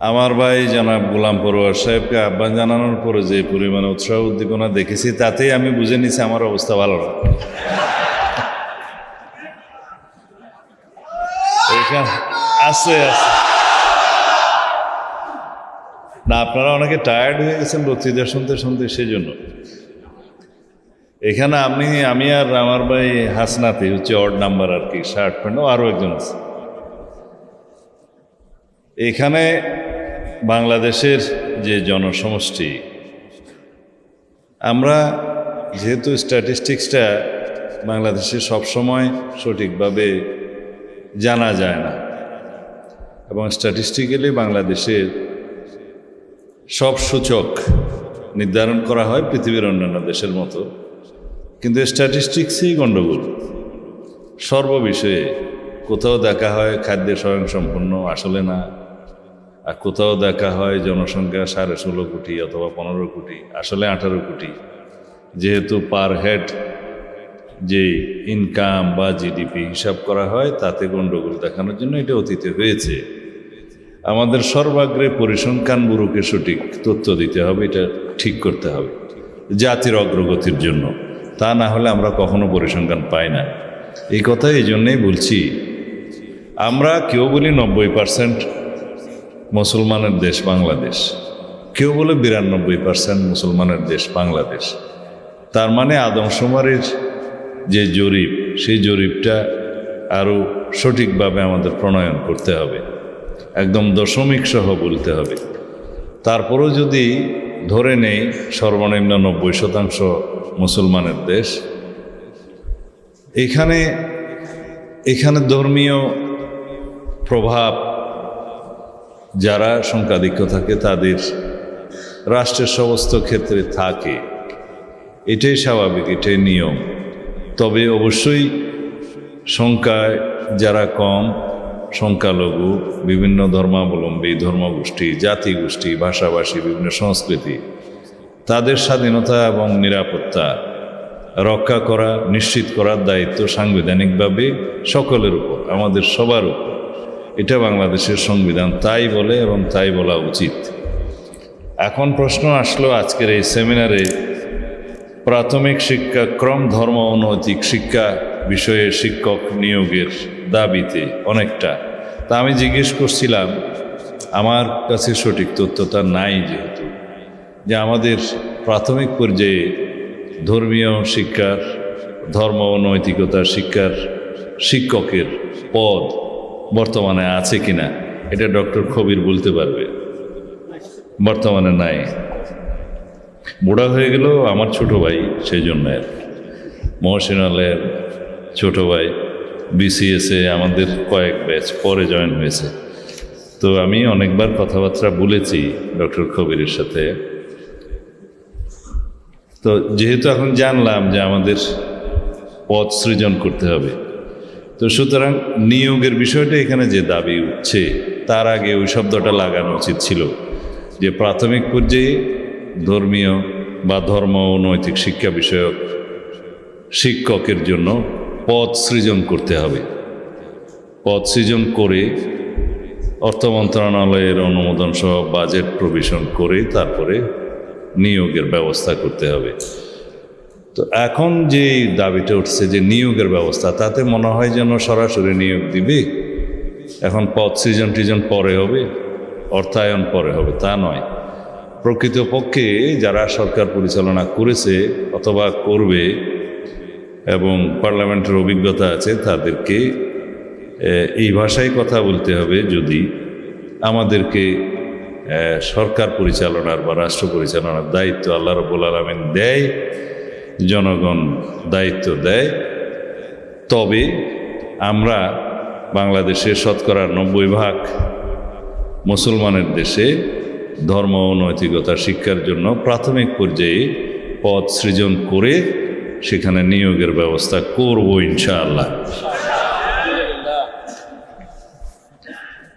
আমার ভাই জনাব গোলাম পরোয়ার সাহেবকে আহ্বান জানানোর পরে যে পরিমাণে উৎসাহ উদ্দীপনা দেখেছি, তাতেই আমি বুঝে নিছি আমার অবস্থা ভালো না। আছে আছে। না, আপনারা অনেকে টায়ার্ড হয়ে গেছেন বক্তৃতা শুনতে শুনতে সেই জন্য এখানে আমি আমি আর আমার ভাই হাসনাতি, হচ্ছে অড নাম্বার আর কি শার্ট প্যান্ট আরও একজন আছে। এখানে বাংলাদেশের যে জনসমষ্টি, আমরা যেহেতু স্ট্যাটিস্টিক্সটা বাংলাদেশে সবসময় সঠিকভাবে জানা যায় না, এবং স্ট্যাটিস্টিক্যালি বাংলাদেশের সব সূচক নির্ধারণ করা হয় পৃথিবীর অন্যান্য দেশের মতো, কিন্তু স্ট্যাটিস্টিক্সই গণ্ডগোল সর্ববিষয়ে কোথাও দেখা হয় খাদ্যে স্বয়ংসম্পূর্ণ, আসলে না। আর কোথাও দেখা হয় জনসংখ্যা সাড়ে ষোলো কোটি অথবা পনেরো কোটি, আসলে আঠারো কোটি। যেহেতু পার হেড যে ইনকাম বা জিডিপি হিসাব করা হয়, তাতে গণ্ডগোল দেখানোর জন্য এটা অতীতে হয়েছে। আমাদের সর্বাগ্রে পরিসংখ্যান ব্যুরোকে সঠিক তথ্য দিতে হবে, এটা ঠিক করতে হবে জাতির অগ্রগতির জন্য। তা না হলে আমরা কখনো পরিসংখ্যান পাই না। এই কথা এই জন্যেই বলছি, আমরা কেউ বলি নব্বই পার্সেন্ট মুসলমানের দেশ বাংলাদেশ। কেউ বলে বিরানব্বই পার্সেন্ট মুসলমানের দেশ বাংলাদেশ। তার মানে আদমশুমারির যে জরিপ, সেই জরিপটা আরও সঠিকভাবে আমাদের প্রণয়ন করতে হবে। একদম দশমিক সহ বলতে হবে। তারপরেও যদি ধরে নেই সর্বনিম্ন নব্বই শতাংশ মুসলমানের দেশ, এখানে এখানে ধর্মীয় প্রভাব যারা সংখ্যাধিক্য থাকে তাদের রাষ্ট্রের সমস্ত ক্ষেত্রে থাকে। এটাই স্বাভাবিক, এটাই নিয়ম। তবে অবশ্যই সংখ্যায় যারা কম, সংখ্যালঘু, বিভিন্ন ধর্মাবলম্বী, ধর্মগোষ্ঠী, জাতিগোষ্ঠী, ভাষাভাষী, বিভিন্ন সংস্কৃতি, তাদের স্বাধীনতা এবং নিরাপত্তা রক্ষা করা, নিশ্চিত করার দায়িত্ব সাংবিধানিকভাবে সকলের উপর, আমাদের সবার উপর। এটা বাংলাদেশের সংবিধান, তাই বলে এবং তাই বলা উচিত। এখন প্রশ্ন আসলো আজকের এই সেমিনারে, প্রাথমিক শিক্ষা, ক্রম, ধর্ম, অনৈতিক শিক্ষা বিষয়ে শিক্ষক নিয়োগের দাবিতে অনেকটা। তা আমি জিজ্ঞেস করছিলাম, আমার কাছে সঠিক তথ্যতা নাই যেহেতু, যে আমাদের প্রাথমিক পর্যায়ে ধর্মীয় শিক্ষার, ধর্ম ও নৈতিকতার শিক্ষার শিক্ষকের পদ বর্তমানে আছে কিনা, এটা ডক্টর খবির বলতে পারবে। বর্তমানে নাই। বুড়া হয়ে গেল আমার ছোট ভাই সেই জন্য আর কি। মহসিনালের ছোট ভাই বিসিএসে আমাদের কয়েক ব্যাচ পরে জয়েন হয়েছে। তো আমি অনেকবার কথাবার্তা বলেছি ডক্টর খবিরের সাথে। তো যেহেতু এখন জানলাম যে আমাদের পথ সৃজন করতে হবে তো সুতরাং নিয়োগের বিষয়টা এখানে যে দাবি উঠছে, তার আগে ওই শব্দটা লাগানো উচিত ছিল যে প্রাথমিক পর্যায়ে ধর্মীয় বা ধর্ম ও নৈতিক শিক্ষা বিষয়ক শিক্ষকের জন্য পদ সৃজন করতে হবে। পদ সৃজন করে অর্থ মন্ত্রণালয়ের অনুমোদন সহ বাজেট প্রভিশন করে তারপরে নিয়োগের ব্যবস্থা করতে হবে। তো এখন যে দাবিটা উঠছে যে নিয়োগের ব্যবস্থা, তাতে মনে হয় যেন সরাসরি নিয়োগ দিবে। এখন পদ সৃজন টিজন পরে হবে, অর্থায়ন পরে হবে, তা নয়। প্রকৃতপক্ষে যারা সরকার পরিচালনা করেছে অথবা করবে এবং পার্লামেন্টের অভিজ্ঞতা আছে, তাদেরকে এই ভাষায় কথা বলতে হবে যদি আমাদেরকে সরকার পরিচালনার বা রাষ্ট্র পরিচালনার দায়িত্ব আল্লাহ রবুল আলমিন দেয় জনগণ দায়িত্ব দেয়। তবে আমরা বাংলাদেশের শতকরা নব্বই ভাগ মুসলমানের দেশে ধর্ম ও নৈতিকতা শিক্ষার জন্য প্রাথমিক পর্যায়ে পদ সৃজন করে সেখানে নিয়োগের ব্যবস্থা করব ইনশাআল্লাহ।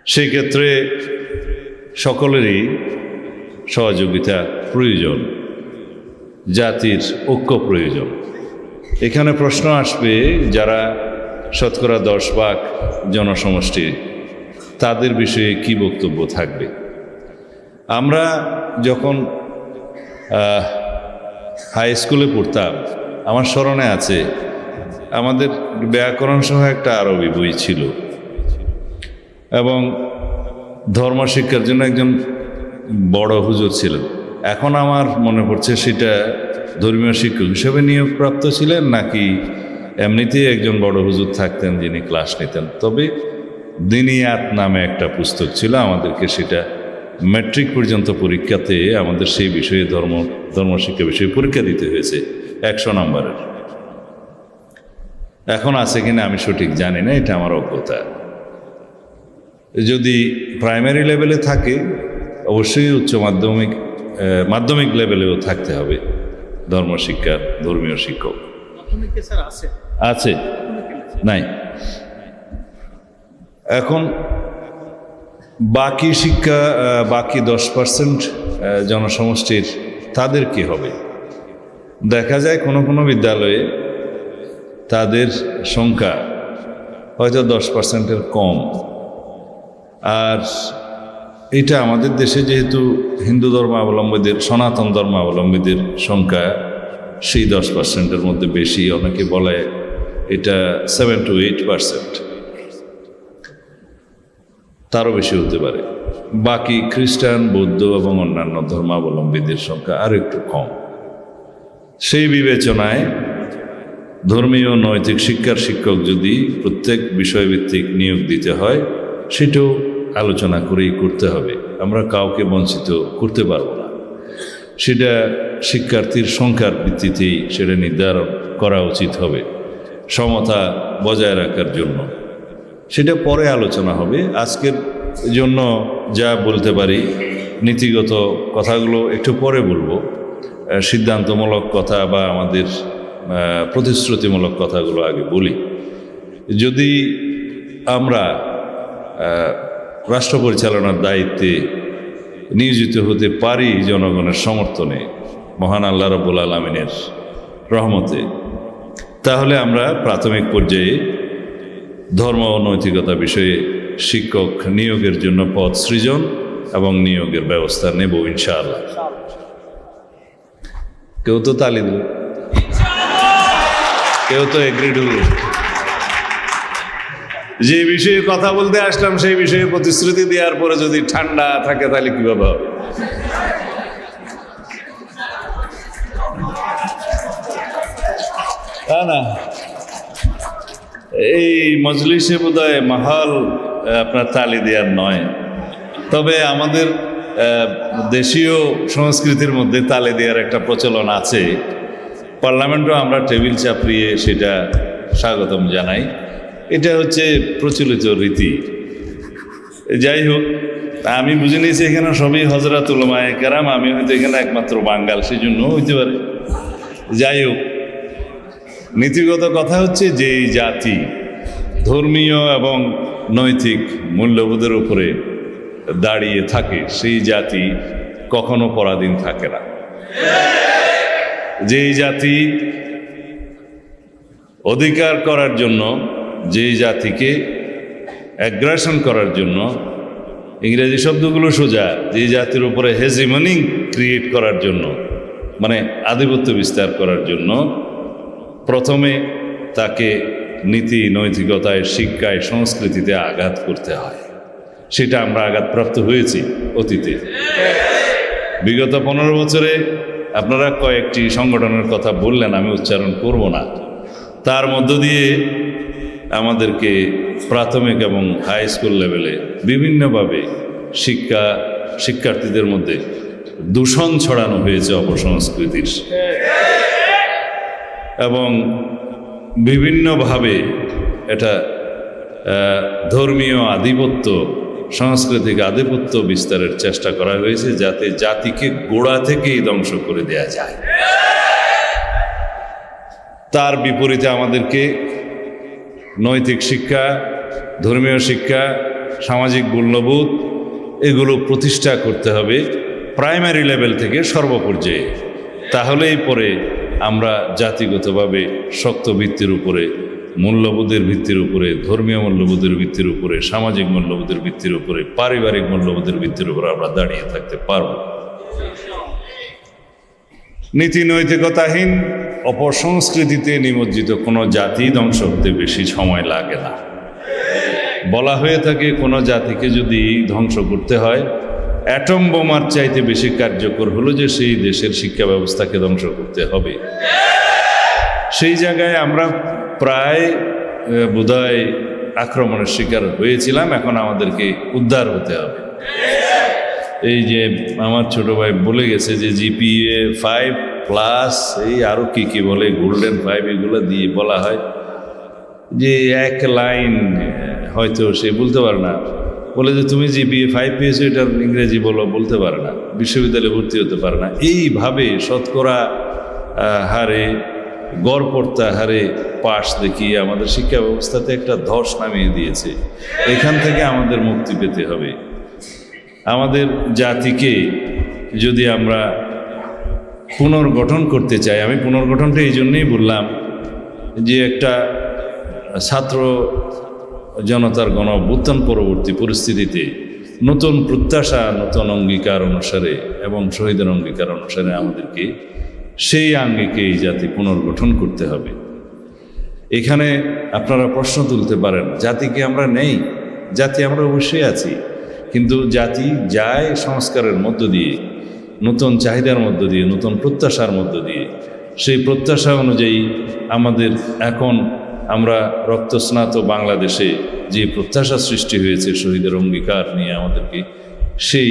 সেক্ষেত্রে সকলেরই সহযোগিতা প্রয়োজন। জাতির ঐক্য প্রয়োজন। এখানে প্রশ্ন আসবে, যারা শতকরা দশ ভাগ জনসমষ্টি, তাদের বিষয়ে কি বক্তব্য থাকবে? আমরা যখন হাই স্কুলে পড়তাম, আমার স্মরণে আছে, আমাদের ব্যাকরণ সহ একটা আরবি বই ছিল। এবং ধর্ম শিক্ষার জন্য একজন বড় হুজুর ছিলেন। এখন আমার মনে পড়ছে সেটা ধর্মীয় শিক্ষক হিসেবে নিয়োগপ্রাপ্ত ছিলেন নাকি এমনিতেই একজন বড় হুজুর থাকতেন যিনি ক্লাস নিতেন। তবে দিনিয়াত নামে একটা পুস্তক ছিল আমাদেরকে সেটা ম্যাট্রিক পর্যন্ত পরীক্ষাতে আমাদের সেই বিষয়ে ধর্ম ধর্মশিক্ষা বিষয়ে পরীক্ষা দিতে হয়েছে একশো নম্বরের। এখন আছে কিনা আমি সঠিক জানি না, এটা আমার অজ্ঞতা। যদি প্রাইমারি লেভেলে থাকে, অবশ্যই উচ্চ মাধ্যমিক মাধ্যমিক লেভেলেও থাকতে হবে। ধর্মশিক্ষার ধর্মীয় শিক্ষক। আছে? নাই। এখন বাকি শিক্ষা বাকি দশ পার্সেন্ট জনসমষ্টির তাদের কি হবে? দেখা যায় কোনো কোনো বিদ্যালয়ে তাদের সংখ্যা হয়তো দশ পার্সেন্টের কম। আর এটা আমাদের দেশে যেহেতু হিন্দু ধর্মাবলম্বীদের, সনাতন ধর্মাবলম্বীদের সংখ্যা সেই দশ পার্সেন্টের মধ্যে বেশি, অনেকে বলে এটা সেভেন টু এইট পার্সেন্ট তারও বেশি হতে পারে। বাকি খ্রিস্টান, বৌদ্ধ এবং অন্যান্য ধর্মাবলম্বীদের সংখ্যা আরও একটু কম। সেই বিবেচনায় ধর্মীয় নৈতিক শিক্ষার শিক্ষক যদি প্রত্যেক বিষয়ভিত্তিক নিয়োগ দিতে হয়, সেটাও আলোচনা করেই করতে হবে। আমরা কাউকে বঞ্চিত করতে পারব না। সেটা শিক্ষার্থীর সংখ্যার ভিত্তিতেই সেটা নির্ধারণ করা উচিত হবে, সমতা বজায় রাখার জন্য। সেটা পরে আলোচনা হবে। আজকের জন্য যা বলতে পারি, নীতিগত কথাগুলো একটু পরে বলব। সিদ্ধান্তমূলক কথা বা আমাদের প্রতিশ্রুতিমূলক কথাগুলো আগে বলি। যদি আমরা রাষ্ট্র পরিচালনার দায়িত্বে নিয়োজিত হতে পারি জনগণের সমর্থনে মহান আল্লাহ রবুল আলমিনের রহমতে। তাহলে আমরা প্রাথমিক পর্যায়ে ধর্ম ও নৈতিকতা বিষয়ে শিক্ষক নিয়োগের জন্য পদ সৃজন এবং নিয়োগের ব্যবস্থা নেব ইনশাআল্লাহ। কেউ তো তালি দিল কেউ তো এগ্রিড হল যে বিষয়ে কথা বলতে আসলাম সেই বিষয়ে প্রতিশ্রুতি দেওয়ার পরে যদি ঠান্ডা থাকে তাহলে কীভাবে হবে? তা না। এই মজলিসে বোধহয় মাহাল আহ, আপনার তালি দেওয়ার নয়। তবে আমাদের দেশীয় সংস্কৃতির মধ্যে তালি দেওয়ার একটা প্রচলন আছে। পার্লামেন্টও আমরা টেবিল চাপড়িয়ে সেটা স্বাগতম জানাই। এটা হচ্ছে প্রচলিত রীতি। যাই হোক আমি বুঝে নিয়েছি এখানে সবই হজরত উলমায় কেরাম, আমি হয়তো এখানে একমাত্র বাঙ্গাল সেই জন্য হইতে পারে। যাই হোক নীতিগত কথা হচ্ছে যে এই জাতি ধর্মীয় এবং নৈতিক মূল্যবোধের উপরে দাঁড়িয়ে থাকে, সেই জাতি কখনো পরাধীন থাকে না। যেই জাতি অধিকার করার জন্য যেই জাতিকে অ্যাগ্রাসন করার জন্য ইংরেজি শব্দগুলো সোজা যে জাতির উপরে হেজিমনিং ক্রিয়েট করার জন্য মানে আধিপত্য বিস্তার করার জন্য প্রথমে তাকে নীতি, নৈতিকতায়, শিক্ষায়, সংস্কৃতিতে আঘাত করতে হয়। সেটা আমরা আঘাতপ্রাপ্ত হয়েছি অতীতে। বিগত পনেরো বছরে আপনারা কয়েকটি সংগঠনের কথা বললেন, আমি উচ্চারণ করব না। তার মধ্য দিয়ে আমাদেরকে প্রাথমিক এবং হাই স্কুল লেভেলে বিভিন্নভাবে শিক্ষা শিক্ষার্থীদের মধ্যে দূষণ ছড়ানো হয়েছে অপসংস্কৃতির। এবং বিভিন্নভাবে এটা ধর্মীয় আধিপত্য, সাংস্কৃতিক আধিপত্য বিস্তারের চেষ্টা করা হয়েছে যাতে জাতিকে গোড়া থেকেই ধ্বংস করে দেয়া যায়। তার বিপরীতে আমাদেরকে নৈতিক শিক্ষা, ধর্মীয় শিক্ষা, সামাজিক মূল্যবোধ, এগুলো প্রতিষ্ঠা করতে হবে প্রাইমারি লেভেল থেকে সর্বপর্যায়ে। তাহলেই পরে আমরা জাতিগতভাবে শক্ত ভিত্তির উপরে, মূল্যবোধের ভিত্তির উপরে, ধর্মীয় মূল্যবোধের ভিত্তির উপরে, সামাজিক মূল্যবোধের ভিত্তির উপরে, পারিবারিক মূল্যবোধের ভিত্তির উপরে আমরা দাঁড়িয়ে থাকতে পারব। নীতি নৈতিকতাহীন অপসংস্কৃতিতে নিমজ্জিত কোনো জাতি ধ্বংস হতে বেশি সময় লাগে না। বলা হয়ে থাকে, কোনো জাতিকে যদি ধ্বংস করতে হয়, অ্যাটম বোমার চাইতে বেশি কার্যকর হলো যে সেই দেশের শিক্ষা ব্যবস্থাকে ধ্বংস করতে হবে। সেই জায়গায় আমরা প্রায় বোধহয় আক্রমণের শিকার হয়েছিলাম, এখন আমাদেরকে উদ্ধার হতে হবে। এই যে আমার ছোট ভাই বলে গেছে যে জিপিএ ফাইভ প্লাস এই আরও কি কি বলে গোল্ডেন ফাইভ এগুলো দিয়ে বলা হয়। যে এক লাইন হয়তো সে বলতে পারে না। বলে যে তুমি জিপিএ ফাইভ পেয়েছ এটার ইংরেজি বলো, বলতে পারে না। বিশ্ববিদ্যালয়ে ভর্তি হতে পারে না। এইভাবে শতকরা হারে, গড়পড়তা হারে পাশ দেখিয়ে আমাদের শিক্ষা ব্যবস্থাতে একটা ধস নামিয়ে দিয়েছে। এখান থেকে আমাদের মুক্তি পেতে হবে। আমাদের জাতিকে যদি আমরা পুনর্গঠন করতে চাই। আমি পুনর্গঠনটা এই জন্যই বললাম যে একটা ছাত্র জনতার গণ অভ্যুত্থান পরবর্তী পরিস্থিতিতে নতুন প্রত্যাশা, নতুন অঙ্গীকার অনুসারে এবং শহীদের অঙ্গীকার অনুসারে আমাদেরকে সেই আঙ্গিকে এই জাতি পুনর্গঠন করতে হবে। এখানে আপনারা প্রশ্ন তুলতে পারেন জাতিকে আমরা নেই? জাতি আমরা অবশ্যই আছি। কিন্তু জাতি যায় সংস্কারের মধ্য দিয়ে নতুন চাহিদার মধ্য দিয়ে, নতুন প্রত্যাশার মধ্য দিয়ে। সেই প্রত্যাশা অনুযায়ী আমাদের এখন আমরা রক্তস্নাত বাংলাদেশে যে প্রত্যাশা সৃষ্টি হয়েছে শহীদের অঙ্গীকার নিয়ে আমাদেরকে, সেই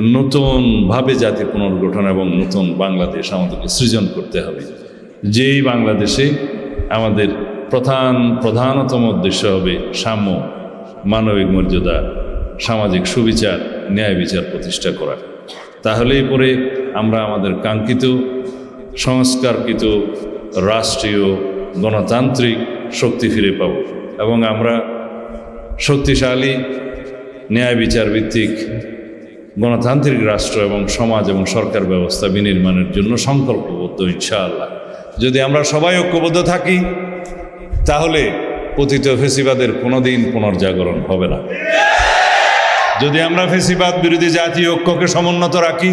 নতুনভাবে জাতি পুনর্গঠন এবং নতুন বাংলাদেশ আমাদেরকে সৃজন করতে হবে। যেই বাংলাদেশে আমাদের প্রধান, প্রধানতম উদ্দেশ্য হবে সাম্য, মানবিক মর্যাদা, সামাজিক সুবিচার, ন্যায় বিচার প্রতিষ্ঠা করা। তাহলেই পরে আমরা আমাদের কাঙ্ক্ষিত, সংস্কারকৃত রাষ্ট্রীয় গণতান্ত্রিক শক্তি ফিরে পাব এবং আমরা শক্তিশালী ন্যায় বিচার ভিত্তিক গণতান্ত্রিক রাষ্ট্র এবং সমাজ এবং সরকার ব্যবস্থা বিনির্মাণের জন্য সংকল্পবদ্ধ, ইনশাআল্লাহ। যদি আমরা সবাই ঐক্যবদ্ধ থাকি, তাহলে পতিত ফেসিবাদের কোনোদিন পুনর্জাগরণ হবে না। যদি আমরা ফেসিবাদ বিরোধী জাতীয় ঐক্যকে সমুন্নত রাখি,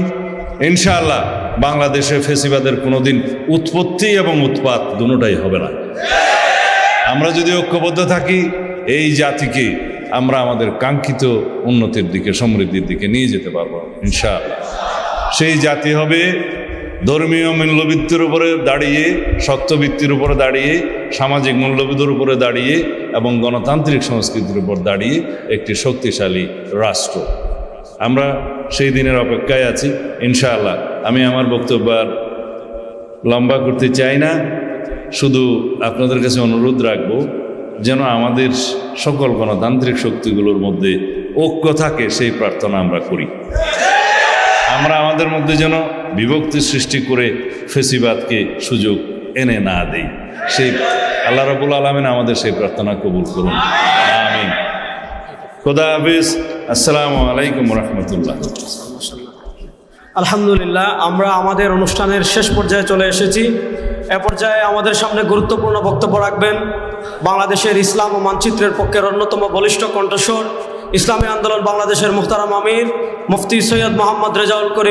ইনশাআল্লাহ বাংলাদেশে ফেসিবাদের কোনোদিন উৎপত্তি এবং উৎপাত দুটাই হবে না। আমরা যদি ঐক্যবদ্ধ থাকি, এই জাতিকে আমরা আমাদের কাঙ্ক্ষিত উন্নতির দিকে, সমৃদ্ধির দিকে নিয়ে যেতে পারব, ইনশাআল্লাহ। সেই জাতি হবে ধর্মীয় মূল্যবৃত্তির উপরে দাঁড়িয়ে সত্যবৃত্তির উপরে দাঁড়িয়ে, সামাজিক মূল্যবোধের উপরে দাঁড়িয়ে এবং গণতান্ত্রিক সংস্কৃতির উপর দাঁড়িয়ে একটি শক্তিশালী রাষ্ট্র। আমরা সেই দিনের অপেক্ষায় আছি, ইনশাআল্লাহ। আমি আমার বক্তব্য আর লম্বা করতে চাই না। শুধু আপনাদের কাছে অনুরোধ রাখব যেন আমাদের সকল গণতান্ত্রিক শক্তিগুলোর মধ্যে ঐক্য থাকে, সেই প্রার্থনা আমরা করি। আমরা আমাদের মধ্যে যেন বিভক্তি সৃষ্টি করে ফেসিবাদকে সুযোগ এনে না দেই। সেই আল্লাহ রাবুল আলমিন আমাদের সেই প্রার্থনা কবুল করুন। আমিন। খোদা হাফিজ। আসসালামু আলাইকুম রহমতুল্লাহ। আলহামদুলিল্লাহ, আমরা আমাদের অনুষ্ঠানের শেষ পর্যায়ে চলে এসেছি। এ পর্যায়ে আমাদের সামনে গুরুত্বপূর্ণ বক্তব্য রাখবেন বাংলাদেশের ইসলাম ও মানচিত্রের পক্ষের অন্যতম বলিষ্ঠ কণ্ঠস্বর, ইসলামী আন্দোলন বাংলাদেশের মুখতারাম আমির, মুফতি সৈয়দ মোহাম্মদ রেজাউল করিম।